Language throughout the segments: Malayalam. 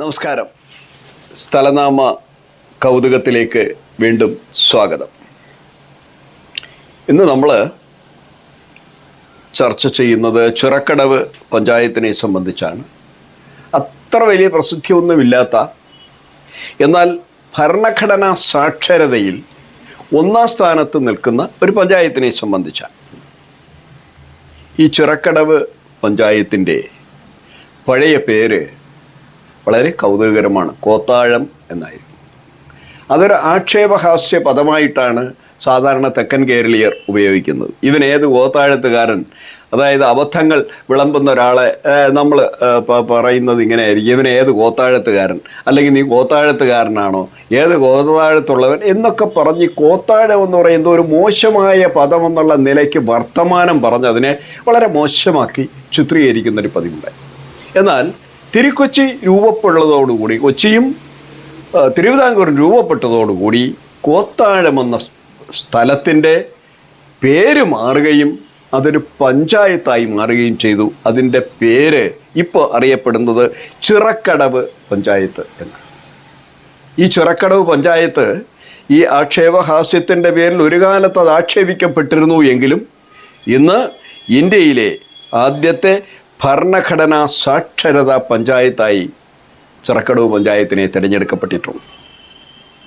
നമസ്കാരം. സ്ഥലനാമ കൗതുകത്തിലേക്ക് വീണ്ടും സ്വാഗതം. ഇന്ന് നമ്മൾ ചർച്ച ചെയ്യുന്നത് ചുരക്കടവ് പഞ്ചായത്തിനെ സംബന്ധിച്ചാണ്. അത്ര വലിയ പ്രസിദ്ധിയൊന്നുമില്ലാത്ത എന്നാൽ ഭരണഘടനാ സാക്ഷരതയിൽ ഒന്നാം സ്ഥാനത്ത് നിൽക്കുന്ന ഒരു പഞ്ചായത്തിനെ സംബന്ധിച്ചാണ്. ഈ ചുരക്കടവ് പഞ്ചായത്തിന്റെ പഴയ പേര് വളരെ കൗതുകകരമാണ്. കോത്താഴം എന്നായിരുന്നു. അതൊരു ആക്ഷേപഹാസ്യ പദമായിട്ടാണ് സാധാരണ തെക്കൻ കേരളീയർ ഉപയോഗിക്കുന്നത്. ഏത് കോത്താഴത്തുകാരൻ അതായത് അബദ്ധങ്ങൾ വിളമ്പുന്ന ഒരാളെ നമ്മൾ പറയുന്നത് ഇങ്ങനെ ആയിരിക്കും ഇവൻ ഏത് കോത്താഴത്തുകാരൻ അല്ലെങ്കിൽ നീ കോത്താഴത്തുകാരനാണോ ഏത് കോത്താഴത്തുള്ളവൻ എന്നൊക്കെ പറഞ്ഞ് കോത്താഴം എന്ന് പറയുന്ന ഒരു മോശമായ പദം എന്നുള്ള നിലയ്ക്ക് വർത്തമാനം പറഞ്ഞ് അതിനെ വളരെ മോശമാക്കി ചിത്രീകരിക്കുന്നൊരു പതിവുണ്ടായി. എന്നാൽ തിരുക്കൊച്ചി രൂപപ്പെട്ടതോടുകൂടി കൊച്ചിയും തിരുവിതാംകൂറും രൂപപ്പെട്ടതോടുകൂടി കോത്താഴമെന്ന എന്ന സ്ഥലത്തിന്റെ പേര് മാറുകയും അതൊരു പഞ്ചായത്തായി മാറുകയും ചെയ്തു. അതിന്റെ പേര് ഇപ്പോൾ അറിയപ്പെടുന്നത് ചിറക്കടവ് പഞ്ചായത്ത് എന്നാണ്. ഈ ചിറക്കടവ് പഞ്ചായത്ത് ഈ ആക്ഷേപഹാസ്യത്തിന്റെ പേരിൽ ഒരു കാലത്ത് അത് ആക്ഷേപിക്കപ്പെട്ടിരുന്നു എങ്കിലും ഇന്ന് ഇന്ത്യയിലെ ആദ്യത്തെ ഭരണഘടനാ സാക്ഷരതാ പഞ്ചായത്തായി ചിറക്കടവ് പഞ്ചായത്തിനെ തിരഞ്ഞെടുക്കപ്പെട്ടിട്ടുണ്ട്.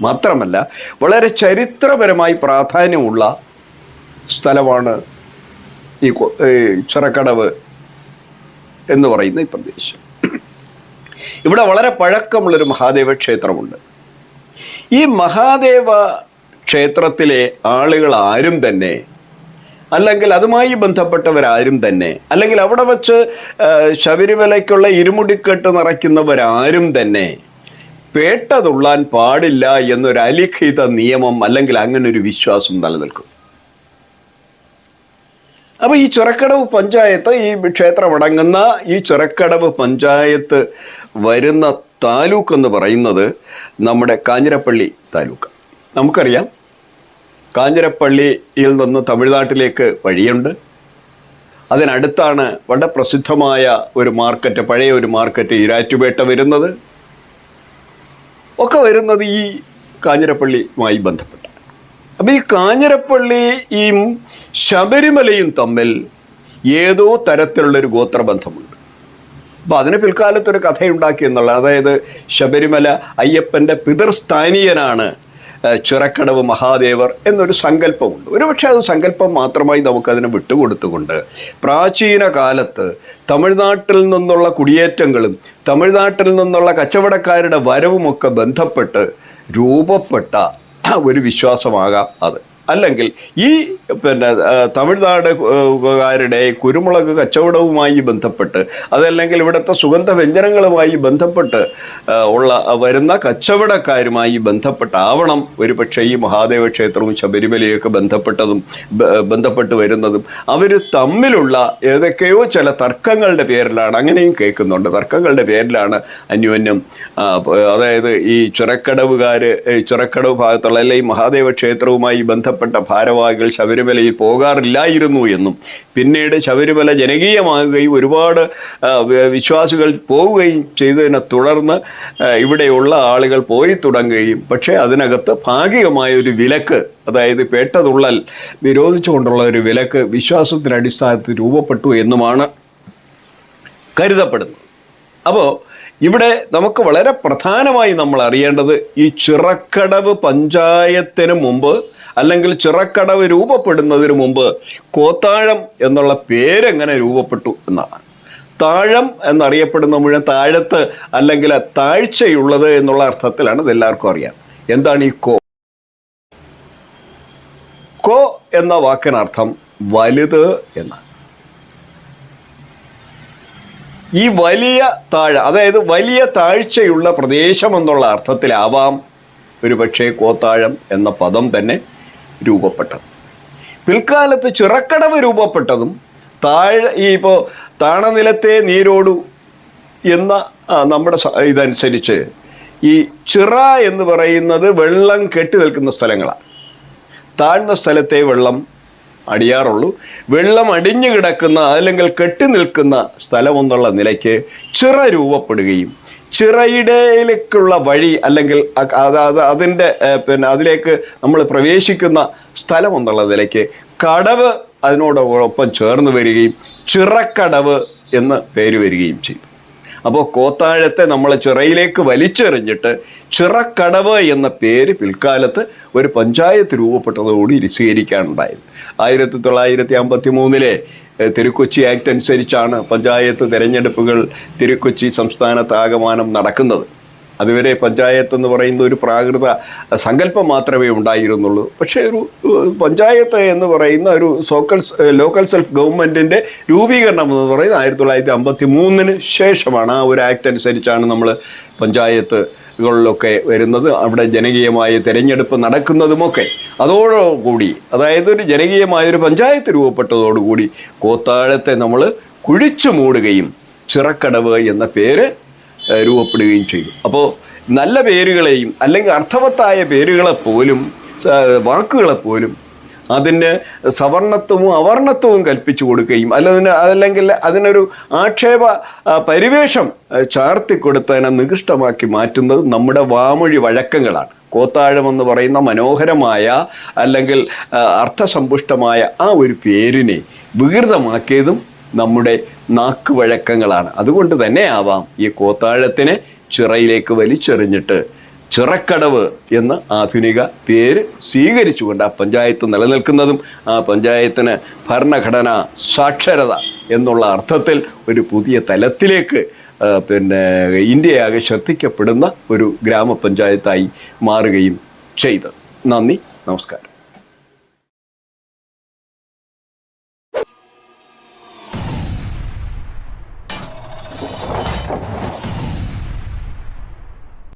മാത്രമല്ല വളരെ ചരിത്രപരമായി പ്രാധാന്യമുള്ള സ്ഥലമാണ് ഈ ചിറക്കടവ് എന്ന് പറയുന്ന ഈ പ്രദേശം. ഇവിടെ വളരെ പഴക്കമുള്ളൊരു മഹാദേവ ക്ഷേത്രമുണ്ട്. ഈ മഹാദേവ ക്ഷേത്രത്തിലെ ആളുകൾ ആരും തന്നെ അല്ലെങ്കിൽ അതുമായി ബന്ധപ്പെട്ടവരാരും തന്നെ അല്ലെങ്കിൽ അവിടെ വച്ച് ശബരിമലയ്ക്കുള്ള ഇരുമുടിക്കെട്ട് നിറയ്ക്കുന്നവരാരും തന്നെ പേട്ടതുള്ളാൻ പാടില്ല എന്നൊരു അലിഖിത നിയമം അല്ലെങ്കിൽ അങ്ങനെ ഒരു വിശ്വാസം നിലനിൽക്കും. അപ്പോൾ ഈ ചിറക്കടവ് പഞ്ചായത്ത് ഈ ക്ഷേത്രമടങ്ങുന്ന ഈ ചിറക്കടവ് പഞ്ചായത്ത് വരുന്ന താലൂക്ക് എന്ന് പറയുന്നത് നമ്മുടെ കാഞ്ഞിരപ്പള്ളി താലൂക്ക് നമുക്കറിയാം കാഞ്ഞിരപ്പള്ളിയിൽ നിന്ന് തമിഴ്നാട്ടിലേക്ക് വഴിയുണ്ട്. അതിനടുത്താണ് വളരെ പ്രസിദ്ധമായ ഒരു മാർക്കറ്റ് പഴയ ഒരു മാർക്കറ്റ് ഈരാറ്റുപേട്ട വരുന്നത്. ഒക്കെ വരുന്നത് ഈ കാഞ്ഞിരപ്പള്ളിയുമായി ബന്ധപ്പെട്ട അപ്പോൾ ഈ കാഞ്ഞിരപ്പള്ളിയും ശബരിമലയും തമ്മിൽ ഏതോ തരത്തിലുള്ളൊരു ഗോത്രബന്ധമുണ്ട്. അപ്പോൾ അതിന് പിൽക്കാലത്തൊരു കഥയുണ്ടാക്കി എന്നുള്ള അതായത് ശബരിമല അയ്യപ്പന്റെ പിതൃസ്ഥാനീയനാണ് ഏഹ്, ചിറക്കടവ് മഹാദേവർ എന്നൊരു സങ്കല്പമുണ്ട്. ഒരുപക്ഷെ അത് സങ്കല്പം മാത്രമായി നമുക്കതിനെ വിട്ടുകൊടുത്തുകൊണ്ട് പ്രാചീന കാലത്ത് തമിഴ്നാട്ടിൽ നിന്നുള്ള കുടിയേറ്റങ്ങളും തമിഴ്നാട്ടിൽ നിന്നുള്ള കച്ചവടക്കാരുടെ വരവുമൊക്കെ ബന്ധപ്പെട്ട് രൂപപ്പെട്ട ഒരു വിശ്വാസമാകാം അത്. അല്ലെങ്കിൽ ഈ പിന്നെ തമിഴ്നാട് കാരുടെ കുരുമുളക് കച്ചവടവുമായി ബന്ധപ്പെട്ട് അതല്ലെങ്കിൽ ഇവിടുത്തെ സുഗന്ധ വ്യഞ്ജനങ്ങളുമായി ബന്ധപ്പെട്ട് ഉള്ള വരുന്ന കച്ചവടക്കാരുമായി ബന്ധപ്പെട്ടാവണം. ഒരു പക്ഷേ ഈ മഹാദേവ ക്ഷേത്രവും ശബരിമലയൊക്കെ ബന്ധപ്പെട്ടതും ബന്ധപ്പെട്ട് വരുന്നതും. അവർ തമ്മിലുള്ള ഏതൊക്കെയോ ചില തർക്കങ്ങളുടെ പേരിലാണ് അങ്ങനെയും കേൾക്കുന്നുണ്ട്. തർക്കങ്ങളുടെ പേരിലാണ് അന്യോന്യം അതായത് ഈ ചുരക്കടവുകാർ ചുരക്കടവ് ഭാഗത്തുള്ള അല്ലെങ്കിൽ മഹാദേവ ക്ഷേത്രവുമായി ബന്ധപ്പെട്ട ഭാരവാഹികൾ ശബരിമലയിൽ പോകാറില്ലായിരുന്നു എന്നും പിന്നീട് ശബരിമല ജനകീയമാകുകയും ഒരുപാട് വിശ്വാസികൾ പോവുകയും ചെയ്തതിനെ തുടർന്ന് ഇവിടെയുള്ള ആളുകൾ പോയി തുടങ്ങുകയും പക്ഷേ അതിനകത്ത് ഭാഗികമായ ഒരു വിലക്ക് അതായത് പേട്ടതുള്ളൽ നിരോധിച്ചുകൊണ്ടുള്ള ഒരു വിലക്ക് വിശ്വാസത്തിന്റെ അടിസ്ഥാനത്തിൽ രൂപപ്പെട്ടു എന്നുമാണ് കരുതപ്പെടുന്നത്. അപ്പോൾ ഇവിടെ നമുക്ക് വളരെ പ്രധാനമായി നമ്മൾ അറിയേണ്ടത് ഈ ചിറക്കടവ് പഞ്ചായത്തിന് മുമ്പ് അല്ലെങ്കിൽ ചിറക്കടവ് രൂപപ്പെടുന്നതിന് മുമ്പ് കോത്താഴം എന്നുള്ള പേരെങ്ങനെ രൂപപ്പെട്ടു എന്നാണ്. താഴം എന്നറിയപ്പെടുന്ന മുഴുവൻ താഴത്ത് അല്ലെങ്കിൽ താഴ്ചയുള്ളത് എന്നുള്ള അർത്ഥത്തിലാണ് ഇതെല്ലാവർക്കും അറിയാം. എന്താണ് ഈ കോ? കോ എന്ന വാക്കിനർത്ഥം വലുത് എന്നാണ്. ഈ വലിയ താഴ അതായത് വലിയ താഴ്ചയുള്ള പ്രദേശം എന്നുള്ള അർത്ഥത്തിലാവാം ഒരു പക്ഷേ കോത്താഴം എന്ന പദം തന്നെ രൂപപ്പെട്ടത്. പിൽക്കാലത്ത് ചിറക്കടവ് രൂപപ്പെട്ടതും താഴെ ഈ ഇപ്പോൾ താണനിലത്തെ നീരോടു എന്ന നമ്മുടെ ഇതനുസരിച്ച് ഈ ചിറ എന്ന് പറയുന്നത് വെള്ളം കെട്ടി നിൽക്കുന്ന സ്ഥലങ്ങളാണ്. താഴ്ന്ന സ്ഥലത്തെ വെള്ളം അടിയാറുള്ളൂ. വെള്ളം അടിഞ്ഞു കിടക്കുന്ന അല്ലെങ്കിൽ കെട്ടി നിൽക്കുന്ന സ്ഥലമെന്നുള്ള നിലയ്ക്ക് ചിറ രൂപപ്പെടുകയും ചിറയിടയിലേക്കുള്ള വഴി അല്ലെങ്കിൽ അ- അത് അത് അതിന്റെ പിന്നെ അതിലേക്ക് നമ്മൾ പ്രവേശിക്കുന്ന സ്ഥലം എന്നുള്ള നിലയ്ക്ക് കടവ് അതിനോടൊപ്പം ചേർന്ന് വരികയും ചിറക്കടവ് എന്ന് പേര് വരികയും ചെയ്തു. അപ്പോൾ കോത്താഴത്തെ നമ്മൾ ചിറയിലേക്ക് വലിച്ചെറിഞ്ഞിട്ട് ചിറക്കടവ് എന്ന പേര് പിൽക്കാലത്ത് ഒരു പഞ്ചായത്ത് രൂപപ്പെട്ടതോടുകൂടി സ്വീകരിക്കാനുണ്ടായത് ആയിരത്തി തൊള്ളായിരത്തി അമ്പത്തി മൂന്നിലെ തിരുക്കൊച്ചി ആക്ട് അനുസരിച്ചാണ് പഞ്ചായത്ത് തിരഞ്ഞെടുപ്പുകൾ തിരുക്കൊച്ചി സംസ്ഥാനത്ത് ആകമാനം നടക്കുന്നത്. അതുവരെ പഞ്ചായത്ത് എന്ന് പറയുന്ന ഒരു പ്രാകൃത സങ്കല്പം മാത്രമേ ഉണ്ടായിരുന്നുള്ളൂ. പക്ഷേ ഒരു പഞ്ചായത്ത് എന്ന് പറയുന്ന ഒരു സോക്കൽ ലോക്കൽ സെൽഫ് ഗവൺമെന്റിന്റെ രൂപീകരണം എന്ന് പറയുന്നത് ആയിരത്തി തൊള്ളായിരത്തി അമ്പത്തി മൂന്നിന് ശേഷമാണ് ആ ഒരു ആക്ട് അനുസരിച്ചാണ് നമ്മൾ പഞ്ചായത്തുകളിലൊക്കെ വരുന്നത്. അവിടെ ജനകീയമായ തിരഞ്ഞെടുപ്പ് നടക്കുന്നതുമൊക്കെ അതോടുകൂടി അതായത് ഒരു ജനകീയമായ ഒരു പഞ്ചായത്ത് രൂപപ്പെട്ടതോടുകൂടി കോത്താഴത്തെ നമ്മൾ കുഴിച്ചു മൂടുകയും ചിറക്കടവ് എന്ന പേര് രൂപപ്പെടുകയും ചെയ്തു. അപ്പോൾ നല്ല പേരുകളെയും അല്ലെങ്കിൽ അർത്ഥവത്തായ പേരുകളെപ്പോലും വാക്കുകളെപ്പോലും വാക്കുകളെ പോലും അതിന് സവർണത്വവും അവർണത്വവും കൽപ്പിച്ചു കൊടുക്കുകയും അല്ലെങ്കിൽ അതല്ലെങ്കിൽ അതിനൊരു ആക്ഷേപ പരിവേഷം ആ, ചാർത്തി കൊടുത്തതിനെ നികൃഷ്ടമാക്കി മാറ്റുന്നത് നമ്മുടെ വാമൊഴി വഴക്കങ്ങളാണ്. കോത്താഴം എന്ന് പറയുന്ന മനോഹരമായ അല്ലെങ്കിൽ അർത്ഥസമ്പുഷ്ടമായ ആ ഒരു പേരിനെ വികൃതമാക്കിയതും നമ്മുടെ നാക്ക് വഴക്കങ്ങളാണ് അതുകൊണ്ട് തന്നെ ആവാം ഈ കോത്താഴത്തിനെ ചിറയിലേക്ക് വലിച്ചെറിഞ്ഞിട്ട് ചിറക്കടവ് എന്ന ആധുനിക പേര് സ്വീകരിച്ചുകൊണ്ട് ആ പഞ്ചായത്ത് നിലനിൽക്കുന്നതും ആ പഞ്ചായത്തിന് ഭരണഘടന സാക്ഷരത എന്നുള്ള അർത്ഥത്തിൽ ഒരു പുതിയ തലത്തിലേക്ക് പിന്നെ ഇന്ത്യയാകെ ശ്രദ്ധിക്കപ്പെടുന്ന ഒരു ഗ്രാമപഞ്ചായത്തായി മാറുകയും ചെയ്തത് നന്ദി നമസ്കാരം.